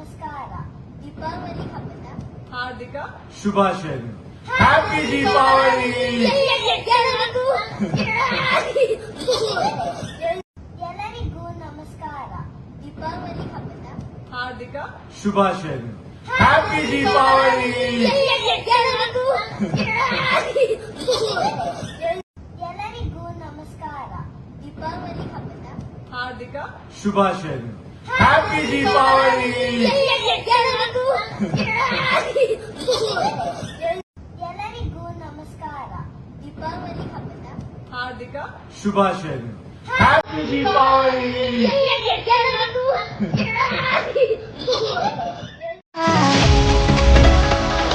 ನಮಸ್ಕಾರ. ದೀಪಾವಳಿ ಹಬ್ಬದ ಹಾರ್ದಿಕ ಶುಭಾಶಯಗಳು ಹ್ಯಾಪಿ ದೀಪಾವಳಿ! ಎಲ್ಲರಿಗೂ ನಮಸ್ಕಾರ. ದೀಪಾವಳಿ ಹಬ್ಬದ ಹಾರ್ದಿಕ ಶುಭಾಶಯಗಳು ಹ್ಯಾಪಿ ದೀಪಾವಳಿ! ಎಲ್ಲರಿಗೂ ಎಲ್ಲರಿಗೂ ನಮಸ್ಕಾರ. ದೀಪಾವಳಿ ಹಬ್ಬದ ಹಾರ್ದಿಕ ಶುಭಾಶಯಗಳು ಹ್ಯಾಪಿ ದೀಪಾವಳಿ ಎಲ್ಲರಿಗೂ ಎಲ್ಲರಿಗೂ ನಮಸ್ಕಾರ. ದೀಪಾವಳಿ ಹಬ್ಬದ ಹಾರ್ದಿಕ ಶುಭಾಶಯಗಳು ಹ್ಯಾಪಿ ದೀಪಾವಳಿ ಎಲ್ಲರಿಗೂ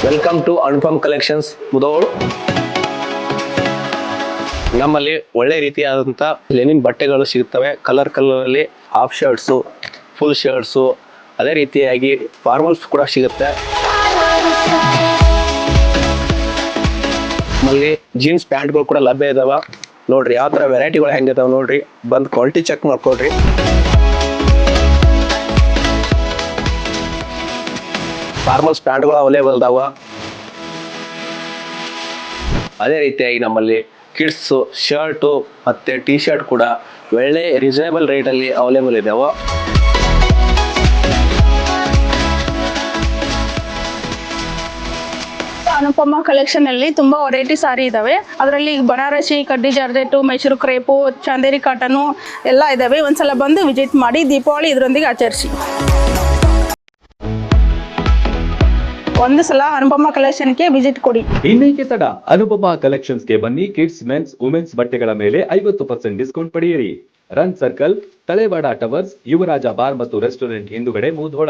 welcome to Anupam collections Mudhol ನಮ್ಮಲ್ಲಿ ಒಳ್ಳೆ ರೀತಿಯಾದಂತ ಲೆನಿನ್ ಬಟ್ಟೆಗಳು ಸಿಗುತ್ತವೆ ಕಲರ್ ಕಲರಲ್ಲಿ ಹಾಫ್ ಶರ್ಟ್ಸು ಫುಲ್ ಶರ್ಟ್ಸು ಅದೇ ರೀತಿಯಾಗಿ ಫಾರ್ಮಲ್ಸ್ ಕೂಡ ಸಿಗುತ್ತೆ. ನಮ್ಮಲ್ಲಿ ಜೀನ್ಸ್ ಪ್ಯಾಂಟ್ಗಳು ಕೂಡ ಲಭ್ಯ ಇದಾವೆ. ನೋಡ್ರಿ, ಯಾವ ಥರ ವೆರೈಟಿಗಳು ಹೆಂಗಿದಾವೆ ನೋಡ್ರಿ. ಬಂದು ಕ್ವಾಲಿಟಿ ಚೆಕ್ ಮಾಡ್ಕೊಳ್ರಿ. ಫಾರ್ಮಲ್ಸ್ ಪ್ಯಾಂಟ್ಗಳು ಅವೈಲೇಬಲ್ ಇದಾವ. ಅದೇ ರೀತಿಯಾಗಿ ನಮ್ಮಲ್ಲಿ ಕಿಡ್ಸು ಶರ್ಟು ಮತ್ತು ಟಿ ಶರ್ಟ್ ಕೂಡ ಒಳ್ಳೆ ರೀಸನೇಬಲ್ ರೇಟಲ್ಲಿ ಅವೈಲೇಬಲ್ ಇದಾವೆ. ಅನುಪಮ ಕಲೆಕ್ಷನ್ ಅಲ್ಲಿ ತುಂಬಾ ವೆರೈಟಿ ಸಾರಿ ಇದಾವೆ. ಅದರಲ್ಲಿ ಬನಾರಸಿ, ಕಡ್ಡಿ georgette Mysuru crepe, Chanderi cotton ಎಲ್ಲ ಇದಾವೆ. ಒಂದ್ಸಲ ಬಂದು ವಿಸಿಟ್ ಮಾಡಿ ದೀಪಾವಳಿ ಇದರೊಂದಿಗೆ ಆಚರಿಸಿ. ಒಂದು ಸಲ ಅನುಪಮ ಕಲೆಕ್ಷನ್ಗೆ ವಿಸಿಟ್ ಕೊಡಿ. ಇನ್ನೇಕೆ ತಡ? ಅನುಪಮ ಕಲೆಕ್ಷನ್ಸ್ಗೆ ಬನ್ನಿ. ಕಿಡ್ಸ್ ಮೆನ್ಸ್ ವುಮೆನ್ಸ್ ಬಟ್ಟೆಗಳ ಮೇಲೆ ಐವತ್ತು ಪರ್ಸೆಂಟ್ ಡಿಸ್ಕೌಂಟ್ ಪಡೆಯಿರಿ. Run circle Talewad towers, Yuvaraj bar ಮತ್ತು ರೆಸ್ಟೋರೆಂಟ್ ಹಿಂದುಗಡೆ Mudhol.